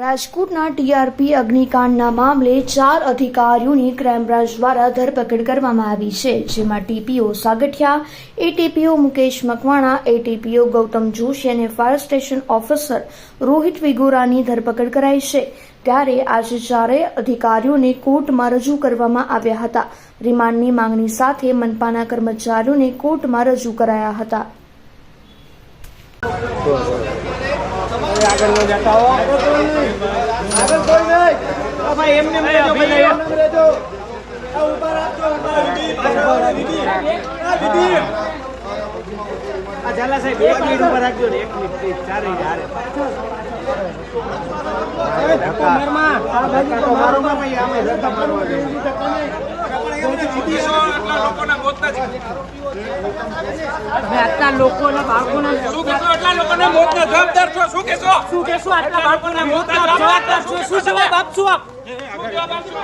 રાજકોટના ટીઆરપી અગ્નિકાંડના મામલે ચાર અધિકારીઓની ક્રાઇમ બ્રાન્ચ દ્વારા ધરપકડ કરવામાં આવી છે, જેમાં TPO Sagathiya, ATPO Mukesh Makwana, ATPO Gautam Joshi અને ફાયર સ્ટેશન ઓફિસર રોહિત વિગોરાની ધરપકડ કરાઈ છે. ત્યારે આજે ચારેય અધિકારીઓને કોર્ટમાં રજૂ કરવામાં આવ્યા હતા. રિમાન્ડની માંગણી સાથે મનપાના કર્મચારીઓને કોર્ટમાં રજૂ કરાયા હતા. આગળ જતા હો આગળ કોઈ નહીં. ભાઈ એમને એમ રહેજો ભાઈ એમને એમ આ ઊભા રાખજો ઊભા રાખજો. દીદી આ દીદી આ ઝાલા સાહેબ એક મિનિટ ઉપર રાખજો ને એક મિનિટ પ્લીઝ ચારે હારે ધક્કા. મારમાં આ બાજુ તો મારો માં ભાઈ આમે ધક્કા મારવા આટલા લોકોના બાળકોના શું કહેશો? આટલા લોકોના મોતના જવાબદાર છો? શું શું કહેશું? આટલા બાળકોના મોતના જવાબદાર છો? શું જવાબ આપશું આપ? શું જવાબ આપશો?